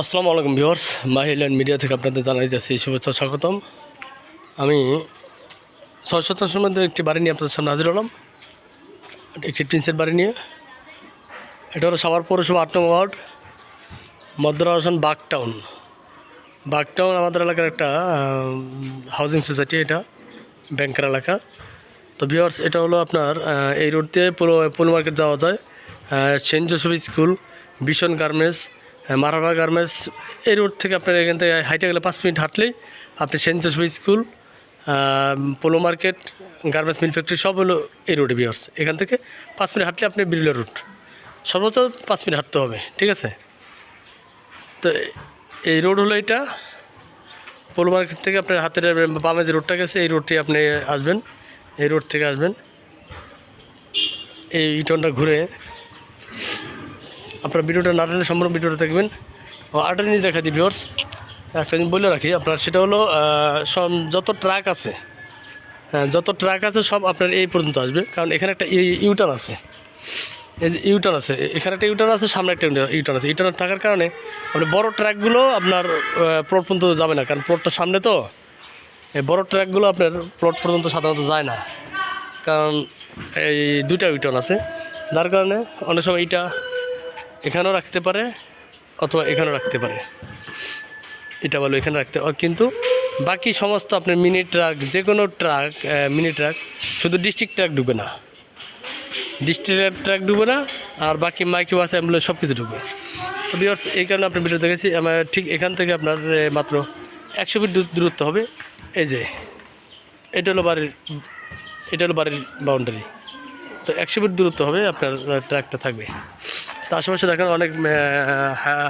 আসসালামু আলাইকুম viewers মাহিল্যান্ড media থেকে আপনাদের জানাই যাচ্ছি শুভেচ্ছা, স্বাগতম। আমি ছয় শতাংশের মধ্যে একটি বাড়ি নিয়ে আপনাদের সামনে হাজির হলাম। একটি প্রিন্সের বাড়ি নিয়ে। এটা হলো সাভার পৌরসভা আট নং ওয়ার্ড মদ্রা হাসান বাগটাউন বাগটাউন আমাদের এলাকার একটা হাউজিং সোসাইটি এটা, ব্যাংকের এলাকা। তো ভিউয়ার্স, এটা হলো আপনার এই রোড দিয়ে পুরো, পুল মার্কেট যাওয়া যায়। সেন্ট জোসেফ স্কুল বিশন গার্মেন্টস মারাভা গার্মেন্টস এই রোড থেকে আপনার এখান থেকে হাইটে গেলে পাঁচ মিনিট হাঁটলেই আপনি Saint Joseph school Polo market, garments mill factory সব হলো এই রোডে বিয়ার্স। এখান থেকে পাঁচ মিনিট হাঁটলে আপনি বিরুলিয়া রুট সর্বোচ্চ পাঁচ মিনিট হাঁটতে হবে, ঠিক আছে? তো এই রোড হলো এটা। পোলো মার্কেট থেকে আপনার হাতের বামে যে রোডটা গেছে, এই রোডটি আপনি আসবেন, এই রোড থেকে আসবেন। এই ইটনটা ঘুরে আপনার ভিডিওটা নাটনে সম্পূর্ণ ভিডিওটা দেখবেন। আরেকটা জিনিস দেখা দিই ভিওর্স একটা জিনিস বলে রাখি, আপনার সেটা হলো যত ট্রাক আছে হ্যাঁ যত ট্রাক আছে, সব আপনার এই পর্যন্ত আসবে। কারণ এখানে একটা ইউটার্ন আছে। এই যে ইউটার্ন আছে এখানে একটা ইউটার্ন আছে, সামনে একটা ইউটার্ন আছে। ইউটার্ন থাকার কারণে আপনি বড় ট্র্যাকগুলো আপনার প্লট পর্যন্ত যাবে না। কারণ প্লটটা সামনে তো, এই বড় ট্র্যাকগুলো আপনার প্লট পর্যন্ত সাধারণত যায় না। কারণ এই দুইটা ইউটার্ন আছে। যার কারণে অনেক সময় এইটা এখানেও রাখতে পারে অথবা এখানেও রাখতে পারে। এটা বলো, এখানে রাখতে কিন্তু বাকি সমস্ত আপনার মিনি ট্রাক যে কোনো ট্রাক মিনি ট্রাক, শুধু ডিস্ট্রিক্ট ট্রাক ঢুকবে না। ডিস্ট্রিক্ট ট্রাক ঢুকবে না, আর বাকি মাইক্রো বাস, অ্যাম্বুলেন্স সব কিছু তো বিয়ার্স এই কারণে আপনার ভিডিও দেখেছি, আমার ঠিক এখান থেকে আপনার মাত্র একশো ফিট দূরত্ব হবে। এই যে, এটা হলো বাড়ির, এটা হলো বাড়ির বাউন্ডারি তো একশো ফিট দূরত্ব হবে আপনার ট্র্যাকটা থাকবে। আশেপাশে দেখেন অনেক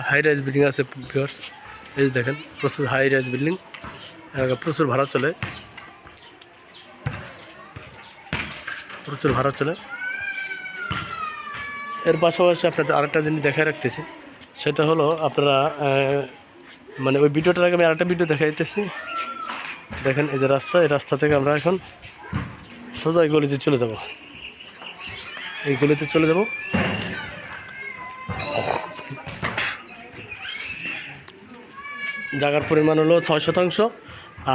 হাই রাইজ বিল্ডিং আছে ভিউয়ার্স এই দেখেন, প্রচুর হাই রাইজ বিল্ডিং প্রচুর ভাড়া চলে। প্রচুর ভাড়া চলে। এর পাশাপাশি আপনাদের আরেকটা জিনিস দেখায় রাখতেছি। সেটা হলো আপনারা মানে ওই ভিডিওটার আগে আমি আরেকটা ভিডিও দেখা দিতেছি। দেখেন এই যে রাস্তা, এই রাস্তা থেকে আমরা এখন সোজা এই গলিতে চলে যাব। এই গলিতে চলে যাব। জায়গার পরিমাণ হলো ছয় শতাংশ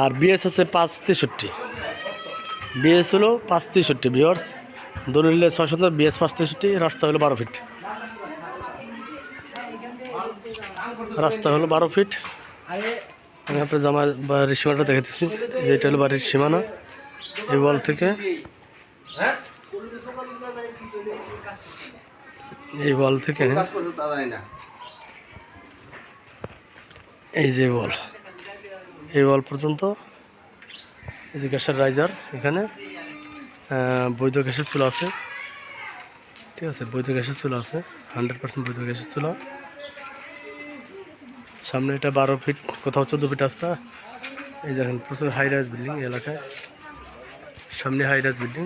আর বিএস আছে পাঁচ তেষট্টি। বিএস হলো পাঁচ তেষট্টি বিয়ার্স দলিলে ছয় শতাংশ, বিএস পাঁচ তেষট্টি, রাস্তা হলো বারো ফিট রাস্তা হলো বারো ফিট আমি আপনার জামা বাড়ির সীমানাটা দেখাতেছি যে এটা হলো বাড়ির সীমানা। এই ওয়াল থেকে। এই ওয়াল থেকে এই যে ওয়াল এই ওয়াল পর্যন্ত। এই যে গ্যাসের রাইজার এখানে। বৈধ গ্যাসের চুলা আছে। ঠিক আছে বৈধ গ্যাসের চুলা আছে। হান্ড্রেড পার্সেন্ট বৈধ গ্যাসের চুলা। সামনে এটা বারো ফিট কোথাও চোদ্দ ফিট রাস্তা। এই দেখেন প্রচুর হাই রাইজ বিল্ডিং এই এলাকায়। সামনে হাই রাইজ বিল্ডিং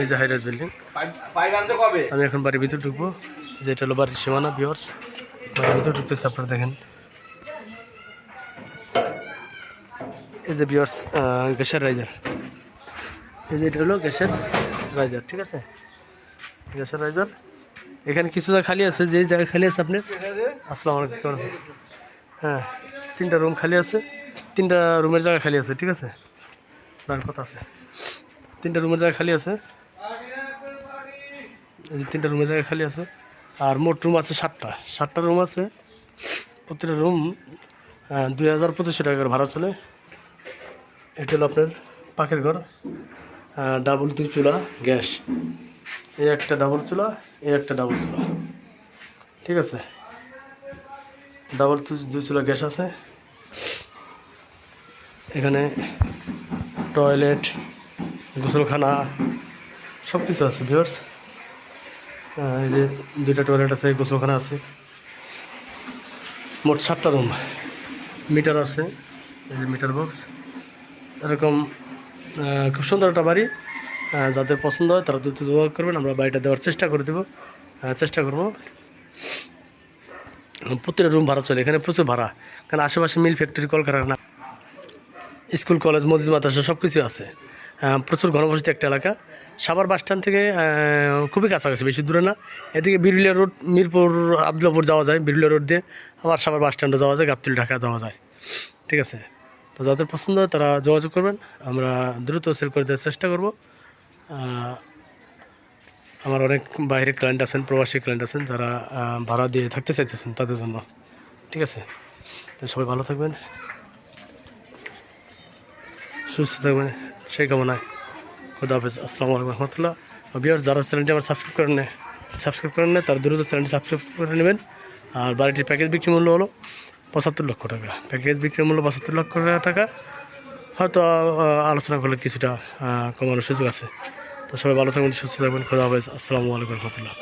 এই যে হাই রাইজ বিল্ডিং আমি এখন বাড়ির ভিতরে ঢুকবো। যে এটা হলো বাড়ির সীমানা বিয়ার্স বাড়ির ভিতরে ঢুকতেছে, আপনারা দেখেন। এই যে বিয়ার্স গ্যাসের রাইজার এই যে এটা হলো গ্যাসের রাইজার ঠিক আছে? গ্যাসের রাইজার এখানে কিছু জায়গা খালি আছে যে জায়গা খালি আছে আপনার আসসালামু আলাইকুম, কেমন আছেন? হ্যাঁ তিনটা রুম খালি আছে, তিনটা রুমের জায়গা খালি আছে, ঠিক আছে? আপনার কথা আছে। তিনটা রুমের জায়গা খালি আছে। তিনটা রুমের জায়গা খালি আছে। আর মোট রুম আছে সাতটা। সাতটা রুম আছে। প্রতিটা রুম দুই হাজার পঁচিশশো টাকা করে ভাড়া চলে। এটা হলো আপনার পাখের ঘর। ডাবল দুই চুলা, গ্যাস। এই একটা ডাবল চুলা এই একটা ডাবল চুলা। ঠিক আছে? ডাবল দুই চুলা গ্যাস আছে। এখানে টয়লেট গোসলখানা সব কিছু আছে ভিউয়ার্স এই যে দুইটা টয়লেট আছে, গোসলখানা আছে। মোট সাতটা রুম মিটার আছে, এই যে মিটার বক্স এরকম খুব সুন্দর একটা বাড়ি। যাদের পছন্দ হয় তারা দ্রুত যোগাযোগ করবেন, আমরা বাড়িটা দেওয়ার চেষ্টা করে দেবো। চেষ্টা করব। প্রতিটা রুম ভাড়া চলে, এখানে প্রচুর ভাড়া। কারণ আশেপাশে মিল ফ্যাক্টরি কলকারখানা, স্কুল, কলেজ, মসজিদ, মাদ্রাসা সব কিছু আছে। প্রচুর ঘনবসতি একটা এলাকা। সাভার বাস স্ট্যান্ড থেকে খুবই কাছাকাছি, বেশি দূরে না। এদিকে বিরুলিয়া রোড, মিরপুর, আবদুল্লাপুর যাওয়া যায়, বিরুলিয়া রোড দিয়ে। আবার সাভার বাস স্ট্যান্ডে যাওয়া যায়, গাবতুল, ঢাকা যাওয়া যায়। ঠিক আছে? তো যাদের পছন্দ হয়, তারা যোগাযোগ করবেন। আমরা দ্রুত সেল করে দেওয়ার চেষ্টা করব। আমার অনেক বাইরের ক্লায়েন্ট আছেন, প্রবাসী ক্লায়েন্ট আছেন, যারা ভাড়া দিয়ে থাকতে চাইতেছেন তাদের জন্য। ঠিক আছে? তো সবাই ভালো থাকবেন। সুস্থ থাকবেন। সেই কামনায় খুদা হাফেজ। আসসালামু আলাইকুম রহমতুল্লাহ। বিয়ার যারা চ্যানেলটি আমার সাবস্ক্রাইব করেন না সাবস্ক্রাইব করেন না তারা দ্রুত চ্যানেলটি সাবস্ক্রাইব করে নেবেন। আর বাড়িটির প্যাকেজ বিক্রি মূল্য হলো পঁচাত্তর লক্ষ টাকা। প্যাকেজ বিক্রি মূল্য পঁচাত্তর লক্ষ টাকা। হয়তো আলোচনা করলে কিছুটা কমানোর সুযোগ আছে। তো সবাই ভালো থাকবেন সুস্থ থাকবেন খুদা হাফেজ। আসসালামু আলাইকুম রহমতুল্লাহ।